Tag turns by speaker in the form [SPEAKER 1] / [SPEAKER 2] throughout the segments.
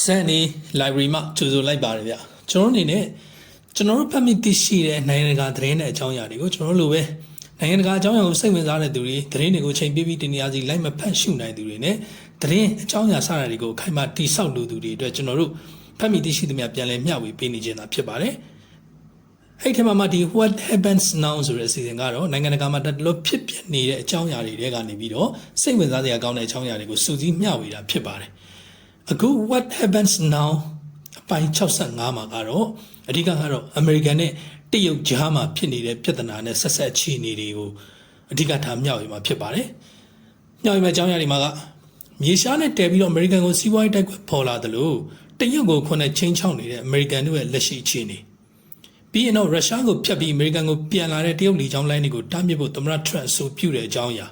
[SPEAKER 1] စံနေ library မှာကြိုဆိုလိုက်ပါတယ်ဗျကျွန်တော်အနေနဲ့ကျွန်တော်တို့ဖတ်မိသိရှိတဲ့နိုင်ငံတကာသတင်းတွေအကြောင်းအရာတွေကိုကျွန်တော်တို့လိုပဲနိုင်ငံတကာအကြောင်းအရာကိုစိတ်ဝင်စားတဲ့သူတွေသတင်းတွေကိုချိန်ပြပြီးတင်ပြစီလိုက်မဖတ်ရှုနိုင်သူတွေနဲ့သတင်းအကြောင်းအရာစတာတွေကိုခိုင်မာတိဆောက်လို့သူတွေအတွက်ကျွန်တော်တို့ဖတ်မိသိရှိသမျှပြန်လည်မျှဝေပေးနေခြင်းသာဖြစ်ပါတယ်အဲ့ဒီမှာမှဒီ what happens now ဆိုတဲ့အစီအစဉ်ကတော့နိုင်ငံတကာမှာတက်လို့ဖြစ်ပြနေတဲ့အကြောင်းအရာတွေတဲကနေပြီးတော့စိတ်ဝင်စားစရာကောင်းတဲ့အကြောင်းအရာတွေကိုစုစည်းမျှဝေတာဖြစ်ပါတယ် အခု what happens now အပိုင်း65မှာကတော့အဓိကကတော့ American နဲ့တရုတ်ကြားမှာဖြစ်နေတဲ့ပြဿနာနဲ့ဆက်ဆက်ချီနေတွေကိုအဓိကထားမျှဝေမှာဖြစ်ပါတယ်မျှဝေမယ့်အကြောင်းအရာတွေမှာကမြေရှားနဲ့တဲပြီးတော့ American ကိုစီးပွားရေးတိုက်ကွက်ပေါ်လာတယ်လို့တရုတ်ကိုခုနဲ့ချင်းချောင်းနေတဲ့ American တို့ရဲ့လက်ရှိအခြေအနေပြီးရင်တော့ရုရှားကိုဖျက်ပြီးအမေရိကန်ကိုပြန်လာတဲ့တရုတ်လီချောင်းလိုင်းတွေကိုတားမြစ်ဖို့သမ္မတထရန့်အဆိုပြုတဲ့အကြောင်းအရာ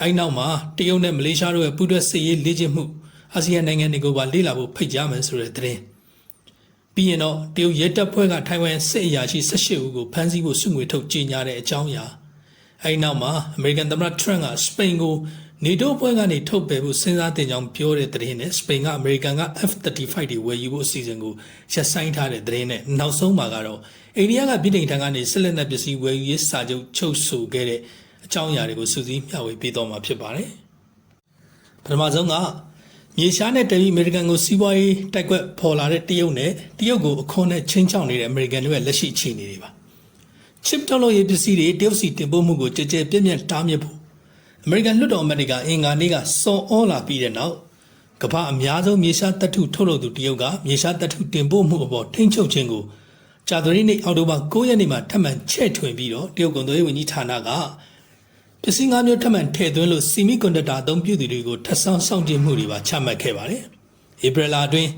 [SPEAKER 1] အဲဒီနောက်မှာတရုတ်နဲ့မလေးရှားတို့ရဲ့ပူးတွဲစစ်ရေးလေ့ကျင့်မှု အာဆီယံနိုင်ငံတွေကိုပါလေ့လာဖို့ဖိတ်ကြားမယ်ဆိုတဲ့သတင်းပြီးရင်တော့တရုတ်ရဲတပ်ဖွဲ့ကထိုင်ဝမ်စစ်အရာရှိ18ဦးကိုဖမ်းဆီးဖို့စုငွေထုတ်ကြေညာတဲ့အကြောင်းအရာအဲဒီနောက်မှာအမေရိကန်သမ္မတထရန့်ကစပိန်ကိုနေတိုးအဖွဲ့ကနေထုတ်ပယ်ဖို့စဉ်းစားတင်ကြောင်းပြောတဲ့သတင်းနဲ့စပိန်ကအမေရိကန်က F35 တွေဝယ်ယူဖို့အစီအစဉ်ကိုရပ်ဆိုင်းထားတဲ့သတင်းနဲ့နောက်ဆုံးမှာကတော့အိန္ဒိယကပြည်ထိုင်ထံကနေစစ်လက်နက်ပစ္စည်းဝယ်ယူရေးစာချုပ်ချုပ်ဆိုခဲ့တဲ့အကြောင်းအရာတွေကိုစုစည်းမျှဝေပေးတော့မှာဖြစ်ပါတယ်။ပထမဆုံးက မြေရှားနဲ့တယ်လီအမေရိကန်ကိုစီးပွားရေးတိုက်ကွက်ပေါ်လာတဲ့တရုတ်နဲ့တရုတ်ကိုအခွန်နဲ့ချင်းချောင်းနေတဲ့အမေရိကန်တို့ရဲ့လက်ရှိအခြေအနေတွေပါ။ chip ထုတ်လုပ်ရေးပစ္စည်းတွေတရုတ်စီတင်ပို့မှုကိုကြည်ကြဲပြည့်ပြည့်တားမြစ်ဖို့အမေရိကန်လွှတ်တော်အမတ်တွေကအင်္ဂါနေ့ကစော်ဩလာပြီးတဲ့နောက်ကမ္ဘာအများဆုံးမြေရှားတပ်ထုထုတ်လုပ်သူတရုတ်ကမြေရှားတပ်ထုတင်ပို့မှုအပေါ်ထိန်းချုပ်ခြင်းကိုကြာသပတေးနေ့အောက်တိုဘာ9ရက်နေ့မှာထပ်မံချဲ့ထွင်ပြီးတော့တရုတ်ကုန်သွယ်ရေးဝန်ကြီးဌာနက ပစ္စည်း၅မျိုးထပ်မံထည့်သွင်းလို့စီမီကွန်ဒက်တာအသုံးပြုသူတွေကိုထပ်ဆောင်းစောင့်ကြည့်မှုတွေပါချမှတ်ခဲ့ပါတယ်။ဧပြီလအတွင်း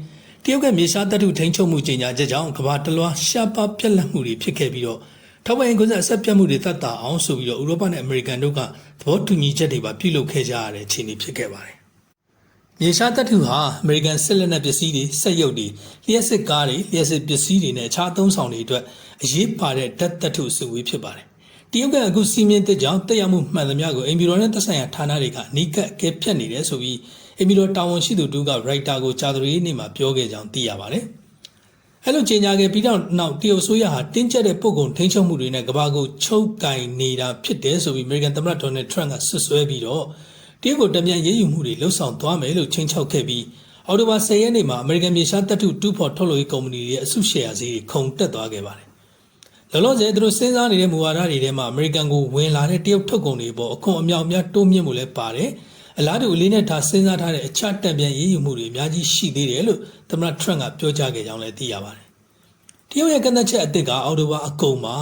[SPEAKER 1] တရုတ်ကမြေရှားတပ်ထုထိန်းချုပ်မှုကြေညာချက်ကြောင့်ကမ္ဘာတလွှားရှားပါပြက်လက်မှုတွေဖြစ်ခဲ့ပြီးတော့ထောက်ပံ့ရေးကွန်ဆက်ဆက်ပြတ်မှုတွေတတ်တာအောင်ဆိုပြီးတော့ဥရောပနဲ့အမေရိကန်တို့ကသဘောတူညီချက်တွေပါပြုလုပ်ခဲ့ကြရတဲ့အခြေအနေဖြစ်ခဲ့ပါတယ်။မြေရှားတပ်ထုဟာအမေရိကန်စစ်လက်နက်ပစ္စည်းတွေစက်ရုပ်တွေလျှက်စစ်ကားတွေလျှက်စစ်ပစ္စည်းတွေနဲ့အခြားအသုံးဆောင်တွေအတွက်အရေးပါတဲ့ဓာတ်တပ်ထုစုဝေးဖြစ်ပါတယ်။ တရုတ်ကအခုစီမင်းတစ်ကြောင့်တက်ရောက်မှုမှန်သမျှကိုအင်ဘီရိုနဲ့သက်ဆိုင်ရာဌာနတွေကအနီးကပ်ကဲဖြတ်နေတယ်ဆိုပြီးအင်ဘီရိုတာဝန်ရှိသူတူကရိုက်တာကိုကြာသပတေးနေ့မှာပြောခဲ့ကြောင်းသိရပါတယ်။အဲ့လိုကြေညာခဲ့ပြီးတော့နောက်တရုတ်ဆိုရဟာတင်းကျပ်တဲ့ပုံကုန်ထိန်းချုပ်မှုတွေနဲ့ကဘာကိုချုပ်ကင်နေတာဖြစ်တယ်ဆိုပြီးအမေရိကန်သမ္မတဒေါ်နယ်ထရန့်ကဆွဆွဲပြီးတော့တရုတ်ကိုတမြန်ရေးယူမှုတွေလှုပ်ဆောင်သွားမယ်လို့ချင်းချောက်ခဲ့ပြီးအော်တိုဘာ10ရက်နေ့မှာအမေရိကန်မြေရှားတပ်ထုတူဖော်ထုတ်လုပ်ရေးကုမ္ပဏီတွေရဲ့အစုရှယ်ယာဈေးတွေခုန်တက်သွားခဲ့ပါတယ်။ လောလောဆယ်သူတို့စဉ်းစားနေတဲ့မူဝါဒတွေထဲမှာအမေရိကန်ကိုဝင်လာတဲ့တရုတ်ထုတ်ကုန်တွေပေါ်အခွန်အမြောက်အများတိုးမြင့်မှုလည်းပါတယ်။အလားတူအလေးနဲ့ထားစဉ်းစားထားတဲ့အချတံပြန်ရေးယူမှုတွေအများကြီးရှိသေးတယ်လို့သမ္မတထရန့်ကပြောကြားခဲ့ကြောင်းလည်းသိရပါတယ်။တရုတ်ရဲ့ကန့်သက်ချက်အသစ်ကအော်တိုဘာအကုန်မှာ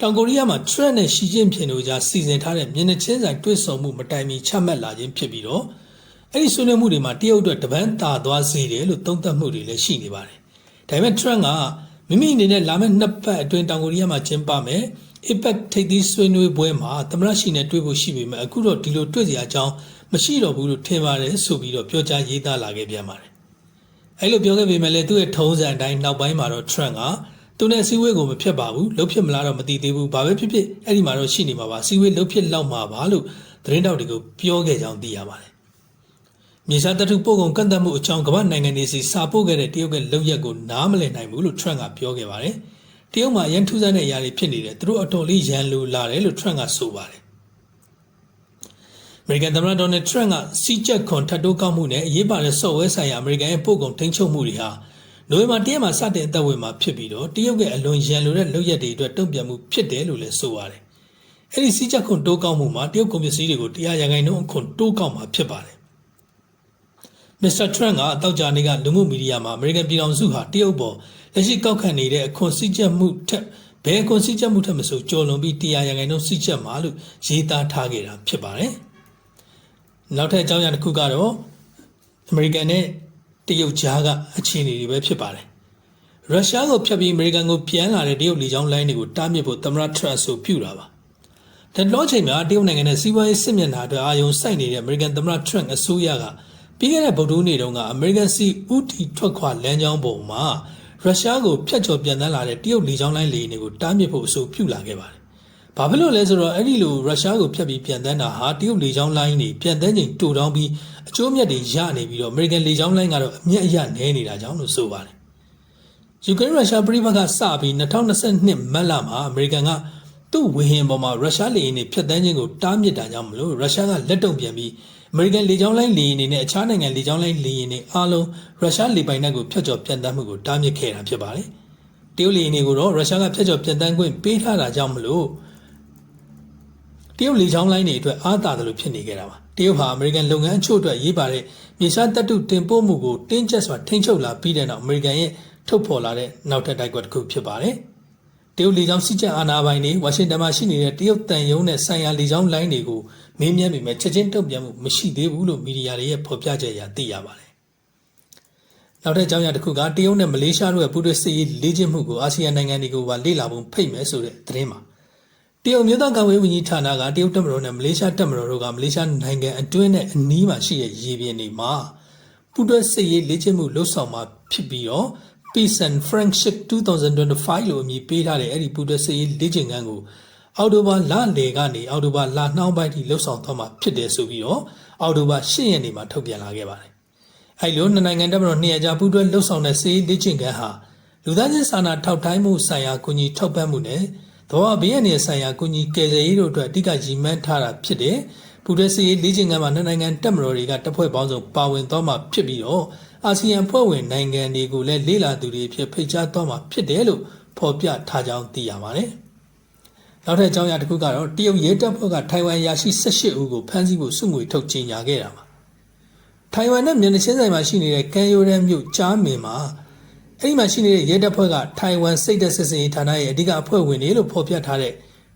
[SPEAKER 1] တောင်ကိုရီးယားမှာထရန့်နဲ့ရှီကျင်းဖျင်တို့ကြားစီစဉ်ထားတဲ့မျက်နှာချင်းဆိုင်တွေ့ဆုံမှုမတိုင်မီချမှတ်လာခြင်းဖြစ်ပြီးတော့အဲ့ဒီဆွေးနွေးမှုတွေမှာတရုတ်အတွက်တပန်းတာသွားစေတယ်လို့သုံးသပ်မှုတွေလည်းရှိနေပါတယ်။ဒါပေမဲ့ Trump က မိမိအနေနဲ့လာမယ့်နှစ်ပတ်အတွင်းတောင်ကိုရီးယားမှာကျင်းပမယ် APEC ထိပ်သီးဆွေးနွေးပွဲမှာသမရရှိနဲ့တွေ့ဖို့ရှိပေမဲ့အခုတော့ဒီလိုတွေ့စရာအကြောင်းမရှိတော့ဘူးလို့ထင်ပါတယ်ဆိုပြီးတော့ပြောကြားရေးသားလာခဲ့ပြန်ပါတယ်။အဲ့လိုပြောခဲ့ပေမဲ့လည်းသူ့ရဲ့ထုံးစံအတိုင်းနောက်ပိုင်းမှာတော့ Trump ကသူနဲ့စီဝေးကိုမဖြစ်ပါဘူးလှုပ်ဖြစ်မလားတော့မသိသေးဘူးဘာပဲဖြစ်ဖြစ်အဲ့ဒီမှာတော့ရှိနေမှာပါစီဝေးလှုပ်ဖြစ်လောက်မှာပါလို့သတင်းတောက်တွေကိုပြောခဲ့ကြောင်းသိရပါတယ် မြေရှားတထုပို့ကုန်ကန့်သတ်မှုအကြောင်းကမ္ဘာနိုင်ငံတွေစီစာပို့ခဲ့တဲ့တရုတ်ကလုံရက်ကိုနားမလည်နိုင်ဘူးလို့ Trump ကပြောခဲ့ပါတယ်တရုတ်မှာရန်ထူးဆန်းတဲ့အရာတွေဖြစ်နေတယ်သူတို့အတော်လေးရန်လိုလာတယ်လို့ Trump ကဆိုပါတယ်အမေရိကန်သမ္မတဒေါ်နယ်ထရန့်ကစီးချက်ခွန်ထပ်တိုးကောက်မှုနဲ့အရေးပါတဲ့ software ဆိုင်ရာအမေရိကန်ရဲ့ပို့ကုန်ထိန်းချုပ်မှုတွေဟာနိုဝင်ဘာတရက်မှာစတင်အသက်ဝင်မှာဖြစ်ပြီးတော့တရုတ်ရဲ့အလွန်ရန်လိုတဲ့လုပ်ရက်တွေအတွက်တုံ့ပြန်မှုဖြစ်တယ်လို့လည်းဆိုပါတယ်။အဲဒီစီးချက်ခွန်တိုးကောက်မှုမှာတရုတ်ကုန်ပစ္စည်းတွေကိုတရားရဂိုင်နှုန်းအခွန်တိုးကောက်မှာဖြစ်ပါတယ်။ မစ္စတာထရန့်ကအတောက်ကြနေကလူမှုမီဒီယာမှာအမေရိကန်ပြည်ထောင်စုဟာတရုတ်ပေါ်လက်ရှိကောက်ခံနေတဲ့အခွန်စီးချက်မှုထက်ဘယ်အခွန်စီးချက်မှုထက်မဆိုကျော်လွန်ပြီးတရားရဂိုင်နှုန်းစီးချက်မှာလို့ရေးသားထားခဲ့တာဖြစ်ပါတယ်။နောက်ထပ်အကြောင်းအရာတစ်ခုကတော့အမေရိကန်နဲ့တရုတ်ကြားကအခြေအနေတွေပဲဖြစ်ပါတယ်။ရုရှားကိုဖျက်ပြီးအမေရိကန်ကိုပြန်လာတဲ့တရုတ်လေကြောင်းလိုင်းတွေကိုတားမြစ်ဖို့သမ္မတထရန့်ဆိုပြုတာပါ။တလောချိန်မှာတရုတ်နိုင်ငံနဲ့စီးပွားရေးစစ်မျက်နှာအတွက်အာရုံစိုက်နေတဲ့အမေရိကန်သမ္မတထရန့်အစိုးရက ပြီးခဲ့တဲ့ဗုဒ္ဓဟူးနေ့တုန်းကအမေရိကန်စီဥတီထွက်ခွာလမ်းကြောင်းပေါ်မှာရုရှားကိုဖျက်ချော်ပြန်တန်းလာတဲ့တရုတ်လေကြောင်းလိုင်းလေယာဉ်တွေကိုတားမြစ်ဖို့အဆိုပြုလာခဲ့ပါတယ်။ဘာဖြစ်လို့လဲဆိုတော့အဲ့ဒီလိုရုရှားကိုဖျက်ပြီးပြန်တန်းတာဟာတရုတ်လေကြောင်းလိုင်းတွေပြန်တန်းချိန်တူတောင်းပြီးအအကျိုးမြတ်တွေရနေပြီးတော့ American လေကြောင်းလိုင်းကတော့အမျက်အရနဲနေတာကြောင့်လို့ဆိုပါတယ်ယူကရိန်းရုရှားပြည်ပကစပြီး2022မတ်လမှာအမေရိကန်က သူ့ဝေဟင်ပေါ်မှာရုရှားလေယာဉ်တွေဖျက်ဆီးခြင်းကိုတားမြစ်တာကြောင့်မလို့ရုရှားကလက်တုံ့ပြန်ပြီးအမေရိကန်လေကြောင်းလိုင်းလေယာဉ်တွေနဲ့အခြားနိုင်ငံလေကြောင်းလိုင်းလေယာဉ်တွေအားလုံးရုရှားလေပိုင်နက်ကိုဖျက်ချော်ပြန်တမ်းမှုကိုတားမြစ်ခဲ့တာဖြစ်ပါတယ်။တရုတ်လေယာဉ်တွေကိုတော့ရုရှားကဖျက်ချော်ပြန်တမ်းခွင့်ပေးထားတာကြောင့်မလို့တရုတ်လေကြောင်းလိုင်းတွေအတွက်အားသာတယ်လို့ဖြစ်နေကြတာပါ။တရုတ်ဟာအမေရိကန်လုပ်ငန်းအချို့အတွက်ရေးပါတဲ့မြေရှားတပ်တုတင်ပို့မှုကိုတင်းကျပ်စွာထိန်းချုပ်လာပြီးတဲ့နောက်အမေရိကန်ရဲ့ထုတ်ဖော်လာတဲ့နောက်ထပ်တိုက်ကွက်တစ်ခုဖြစ်ပါတယ်။ တရုတ်လေကြောင်းစစ်ကြအာဏာပိုင်တွေဝါရှင်တန်မှာရှိနေတဲ့တရုတ်တန်ယုံနဲ့ဆိုင်ရာလေကြောင်းလိုင်းတွေကိုမေးမြန်းပြီးမှချက်ချင်းတုံ့ပြန်မှုမရှိသေးဘူးလို့မီဒီယာတွေရဲ့ဖော်ပြချက်အရသိရပါတယ်။နောက်ထပ်အကြောင်းအရာတစ်ခုကတရုတ်နဲ့မလေးရှားတို့ရဲ့ပူးတွဲစစ်ရေးလေ့ကျင့်မှုကိုအာဆီယံနိုင်ငံတွေကိုပါလေ့လာဖို့ဖိတ်မယ်ဆိုတဲ့သတင်းမှာတရုတ်မျိုးသားကာကွယ်ဝန်ကြီးဌာနကတရုတ်တပ်မတော်နဲ့မလေးရှားတပ်မတော်တို့ကမလေးရှားနိုင်ငံအတွင်းနဲ့အနီးမှာရှိတဲ့ရေပြင်တွေမှာပူးတွဲစစ်ရေးလေ့ကျင့်မှုလှုပ်ဆောင်မှာဖြစ်ပြီးတော့ Peace and Friendship 2025လို့အမည်ပေးထားတဲ့အဲ့ဒီပူးတွဲစစ်ရေးလေ့ကျင့်ခန်းကိုအော်တိုဘာလလေကနေအော်တိုဘာလနှောင်းပိုင်းထိလှုပ်ဆောင်သွားမှာဖြစ်တယ်ဆိုပြီးတော့အော်တိုဘာ10ရက်နေ့မှာထုတ်ပြန်လာခဲ့ပါတယ်။အဲ့လိုနှစ်နိုင်ငံတပ်မတော်နှစ်ရကြာပူးတွဲလှုပ်ဆောင်တဲ့စစ်ရေးလေ့ကျင့်ခန်းဟာလူသားချင်းစာနာထောက်တိုင်းမှုဆိုင်ရာကူညီထောက်ပံ့မှုနဲ့သောဘေးအန္တရာယ်ဆိုင်ရာကူညီကယ်ဆယ်ရေးတို့အတွက်အဓိကရည်မှန်းထားတာဖြစ်တယ်။ပူးတွဲစစ်ရေးလေ့ကျင့်ခန်းမှာနှစ်နိုင်ငံတပ်မတော်တွေကတပ်ဖွဲ့ပေါင်းစုံပါဝင်သွားမှာဖြစ်ပြီးတော့ အာဆီယံဖွဲ့ဝင်နိုင်ငံတွေကိုလည်းလေ့လာသူတွေဖြစ်ဖိတ်ကြားသွားမှာဖြစ်တယ်လို့ဖော်ပြထားကြောင်းသိရပါတယ်။နောက်ထပ်အကြောင်းအရာတစ်ခုကတော့တရုတ်ရဲတပ်ဖွဲ့ကထိုင်ဝမ်ရာရှိ18ဦးကိုဖမ်းဆီးဖို့စုငွေထုတ်ကြေညာခဲ့တာပါ။ထိုင်ဝမ်နဲ့မြန်မာချင်းဆိုင်မှာရှိနေတဲ့ကန်ယိုရန်မြို့ကြားမင်မှာအဲ့ဒီမှာရှိနေတဲ့ရဲတပ်ဖွဲ့ကထိုင်ဝမ်စိတ်သက်စစ်စင်ရေးဌာနရဲ့အဓိကအဖွဲ့ဝင်တွေလို့ဖော်ပြထားတဲ့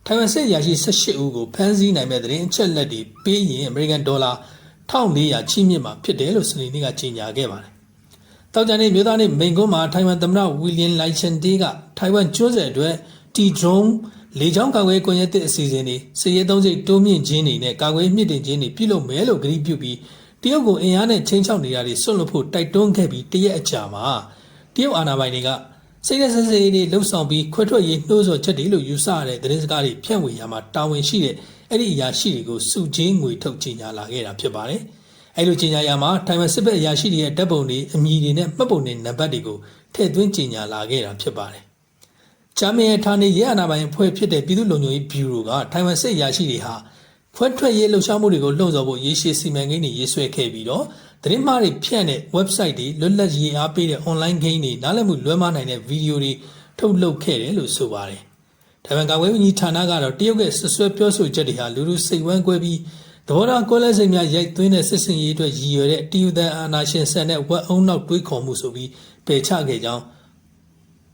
[SPEAKER 1] ထိုင်ဝမ်စစ်ရာရှိ18ဦးကိုဖမ်းဆီးနိုင်မဲ့တဲ့အချက်လက်တွေပေးရင်အမေရိကန်ဒေါ်လာ 1400ချီးမြှင့်မှာဖြစ်တယ်လို့စနေနေ့ကကြေညာခဲ့ပါတယ်။တောက်ကြနေမြို့သားနေမိန်ကွန်းမှာထိုင်ဝမ်သမ္မတဝီလျံလိုက်ချန်တေးကထိုင်ဝမ်ကျွန်းဆက်အတွက်တီဒရုန်းလေကြောင်းကာကွယ်ကွန်ရက်တဲ့အစီအစဉ်တွေစည်ရဲသုံးစိတ်တိုးမြင့်ခြင်းတွေနဲ့ကာကွယ်မြင့်တင်ခြင်းတွေပြုလုပ်မယ်လို့ကြေညာပြုပြီးတရုတ်ကိုအင်အားနဲ့ချင်းချောက်နေတာတွေဆွတ်လွတ်ဖို့တိုက်တွန်းခဲ့ပြီးတရက်အကြာမှာတရုတ်အာဏာပိုင်တွေကစိတ်ရဆက်စေးတွေလှုပ်ဆောင်ပြီးခွဲထွက်ရေးနှိုးဆော်ချက်တွေလို့ယူဆရတဲ့သတင်းစကားတွေဖြန့်ဝေရမှာတာဝန်ရှိတဲ့ အဲ့ဒီအရာရှိတွေကိုစုချင်းငွေထုတ်ကြေညာလာခဲ့တာဖြစ်ပါတယ်။အဲ့လိုကြေညာရမှာထိုင်ဝမ်စစ်ဘက်အရာရှိတွေရဲ့တပ်ပုံတွေအမည်တွေနဲ့မှတ်ပုံတွေနံပါတ်တွေကိုထည့်သွင်းကြေညာလာခဲ့တာဖြစ်ပါတယ်။ဂျာမန်ရဲ့ဌာနေရဲအာဏာပိုင်အဖွဲ့ဖြစ်တဲ့ပြည်သူ့လုံခြုံရေးဘျူရိုကထိုင်ဝမ်စစ်အရာရှိတွေဟာခွဲထွက်ရေးလှုပ်ရှားမှုတွေကိုလှုံ့ဆော်ဖို့ရေးရှိစီမံကိန်းတွေရေးဆွဲခဲ့ပြီးတော့သတင်းမှားတွေဖြန့်တဲ့ website တွေလွတ်လပ်ရေးအားပေးတဲ့ online game တွေနားလည်မှုလွဲမှားနိုင်တဲ့ဗီဒီယိုတွေထုတ်လုပ်ခဲ့တယ်လို့ဆိုပါတယ်။ ဒါပေမဲ့ကာကွယ်ရေးဝန်ကြီးဌာနကတော့တရုတ်ရဲ့ဆွဆွဲပြောဆိုချက်တွေဟာလူလူစိတ်ဝမ်းကွဲပြီးသဘောထားကွဲလဲစိတ်များရိုက်သွင်းတဲ့စစ်စင်ရေးအတွက်ရည်ရွယ်တဲ့တယူတန်အာနာရှင်ဆန်တဲ့ဝက်အုံနောက်တွေးခေါ်မှုဆိုပြီးပယ်ချခဲ့ကြောင်း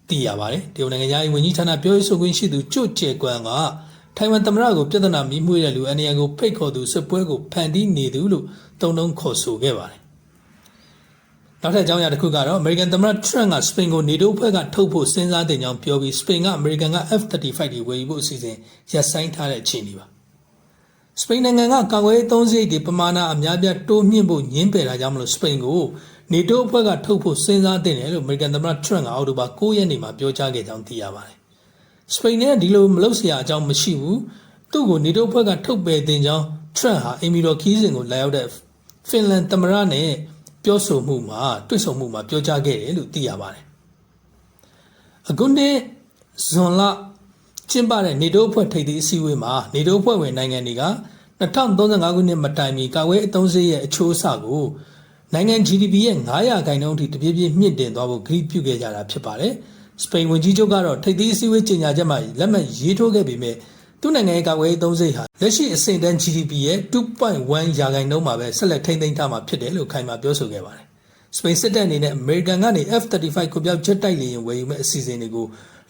[SPEAKER 1] သိရပါတယ်။တရုတ်နိုင်ငံသားဝန်ကြီးဌာနပြောရေးဆိုခွင့်ရှိသူကျွတ်ကျဲကွမ်ကထိုင်ဝမ်သမ္မတကိုပြဿနာမီးမွေးတဲ့လူအနေရကိုဖိတ်ခေါ်သူစစ်ပွဲကိုဖန်တီးနေသူလို့တုံတုံခေါ်ဆိုခဲ့ပါတယ်။ နောက်ထပ်အကြောင်းအရာတစ်ခုကတော့ American သမ္မတ Trump ကစပိန်ကို NATO ဖွဲ့ကထုတ်ဖို့စဉ်းစားတဲ့ကြောင်းပြောပြီးစပိန်က American က F-35 တွေဝယ်ယူဖို့အစီအစဉ်ရပ်ဆိုင်းထားတဲ့အခြေအနေပါ။စပိန်နိုင်ငံကကာကွယ်ရေးသုံးစရိတ်တွေပမာဏအများပြားတိုးမြင့်ဖို့ညှင်းပယ်တာကြောင့်မလို့စပိန်ကို NATO အဖွဲ့ကထုတ်ဖို့စဉ်းစားတဲ့တယ်လို့ American သမ္မတ Trump ကအောက်တိုဘာ9ရက်နေ့မှာပြောကြားခဲ့ကြောင်းသိရပါတယ်။စပိန်နဲ့ဒီလိုမလုပ်เสียအကြောင်းမရှိဘူး။သူ့ကိုနေတိုးဖွဲ့ကထုတ်ပယ်တင်ကြောင်း Trump ဟာအီမီတော်ခီးစဉ်ကိုလာရောက်တဲ့ဖင်လန်သမ္မတနဲ့ ပြောဆိုမှုမှာတွေ့ဆုံမှုမှာပြောကြားခဲ့တယ်လို့သိရပါတယ်။အခုနှစ်ဇွန်လကျင်းပတဲ့နေတိုးအဖွဲ့ထိပ်သီးအစည်းအဝေးမှာနေတိုးအဖွဲ့ဝင်နိုင်ငံတွေက2035ခုနှစ်မတိုင်မီကာဝဲအသုံးစရိတ်ရဲ့အချိုးအဆကိုနိုင်ငံ GDP ရဲ့900ခန့်နှုန်းထိတပြေးပြေးမြင့်တင်သွားဖို့ဂရိပြုခဲ့ကြတာဖြစ်ပါတယ်။စပိန်ဝန်ကြီးချုပ်ကတော့ထိပ်သီးအစည်းအဝေးကြေညာချက်မှာလက်မှတ်ရေးထိုးခဲ့ပေမဲ့ သူ့နိုင်ငံရဲ့ကာကွယ်ရေးသုံးစိတ်ဟာလက်ရှိအဆင့်တန်း GDP ရဲ့2.1ရာခိုင်နှုန်းမှာပဲဆက်လက်ထိန်းသိမ်းထားမှာဖြစ်တယ်လို့ခိုင်မာပြောဆိုခဲ့ပါတယ်။စပိန်စစ်တပ်အနေနဲ့အမေရိကန်ကနေ F-35 ကိုပြောက်ချက်တိုက်လေယာဉ်ဝယ်ယူမဲ့အစီအစဉ်တွေကို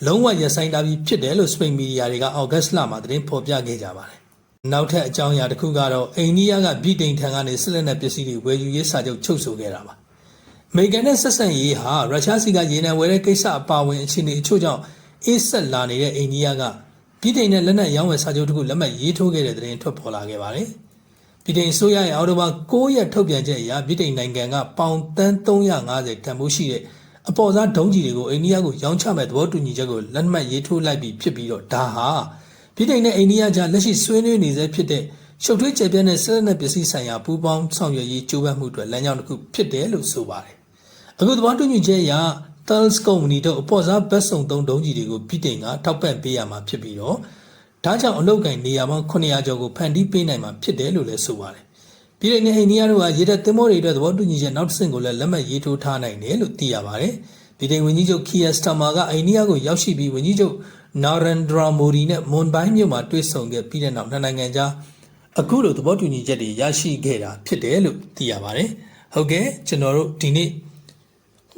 [SPEAKER 1] လုံးဝရပ်ဆိုင်းထားပြီးဖြစ်တယ်လို့စပိန်မီဒီယာတွေကအောက်ဂတ်လမှာသတင်းဖော်ပြခဲ့ကြပါတယ်။နောက်ထပ်အကြောင်းအရာတစ်ခုကတော့အိန္ဒိယကဗြိတိန်ထံကနေစစ်လက်နက်ပစ္စည်းတွေဝယ်ယူရေးစာချုပ်ချုပ်ဆိုခဲ့တာပါ။အမေရိကန်နဲ့ဆက်ဆံရေးဟာရုရှားစီကရေနံဝယ်တဲ့ကိစ္စအပါအဝင်အခြေအနေအချို့ကြောင့်အေးဆက်လာနေတဲ့အိန္ဒိယက ပြည်ထိုင်နဲ့လက်နက်ရောင်းဝယ်စာချုပ်တခုလက်မှတ်ရေးထိုးခဲ့တဲ့တဲ့ရင်ထွက်ပေါ်လာခဲ့ပါတယ်။ပြည်ထိုင်ဆိုရရဲ့အော်တိုဘာ9ရက်ထုတ်ပြန်ချက်အရပြည်ထိုင်နိုင်ငံကပေါင်တန်း350တန်ဖိုးရှိတဲ့အပေါ်စားဒုံးကြီးတွေကိုအိန္ဒိယကိုရောင်းချမဲ့သဘောတူညီချက်ကိုလက်မှတ်ရေးထိုးလိုက်ပြီးဖြစ်ပြီးတော့ဒါဟာပြည်ထိုင်နဲ့အိန္ဒိယကြားလက်ရှိဆွေးနွေးနေဆဲဖြစ်တဲ့ရှုပ်ထွေးကျေပြန့်တဲ့ဆက်လက်ပစ္စည်းဆိုင်ရာပူးပေါင်းဆောင်ရွက်ရေးကြိုးပမ်းမှုတွေလမ်းကြောင်းတစ်ခုဖြစ်တယ်လို့ဆိုပါတယ်။အခုသဘောတူညီချက်အရ Thales ကုမ္ပဏီတို့အပေါ်စားဘတ်စုံသုံးဒုံးကြီးတွေကိုပြည်တင်ကထောက်ပံ့ပေးရမှာဖြစ်ပြီးတော့ဒါကြောင့်အလုပ်ကိုင်နေရာပေါင်း900ကျော်ကိုဖန်တီးပေးနိုင်မှာဖြစ်တယ်လို့လည်းဆိုပါတယ်။ပြည်ထောင်အိန္ဒိယတို့ကရေတပ်သင်္ဘောတွေအတွက်သဘောတူညီချက်နောက်တစ်ဆင့်ကိုလည်းလက်မှတ်ရေးထိုးထားနိုင်တယ်လို့သိရပါတယ်။ပြည်ထောင်ဝန်ကြီးချုပ်ခီယက်စတာမာကအိန္ဒိယကိုရောက်ရှိပြီးဝန်ကြီးချုပ်နာရန်ဒရာမိုဒီနဲ့မွန်ဘိုင်းမြို့မှာတွေ့ဆုံခဲ့ပြီးတဲ့နောက်နှစ်နိုင်ငံကြားအခုလိုသဘောတူညီချက်တွေရရှိခဲ့တာဖြစ်တယ်လို့သိရပါတယ်။ဟုတ်ကဲ့ကျွန်တော်တို့ဒီနေ့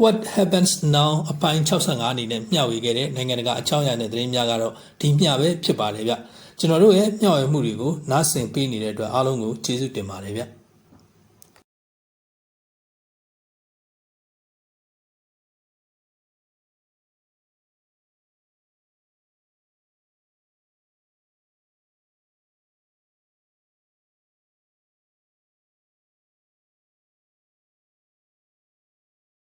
[SPEAKER 1] What happens now အပိုင်း65အနေနဲ့မျှဝေခဲ့တဲ့နိုင်ငံတကာအကြောင်းအရာနဲ့သတင်းများကတော့ဒီမျှပဲဖြစ်ပါတယ်ဗျကျွန်တော်တို့ရဲ့မျှဝေမှုတွေကိုနားဆင်ပေးနေတဲ့အတွက်အားလုံးကိုကျေးဇူးတင်ပါတယ်ဗျ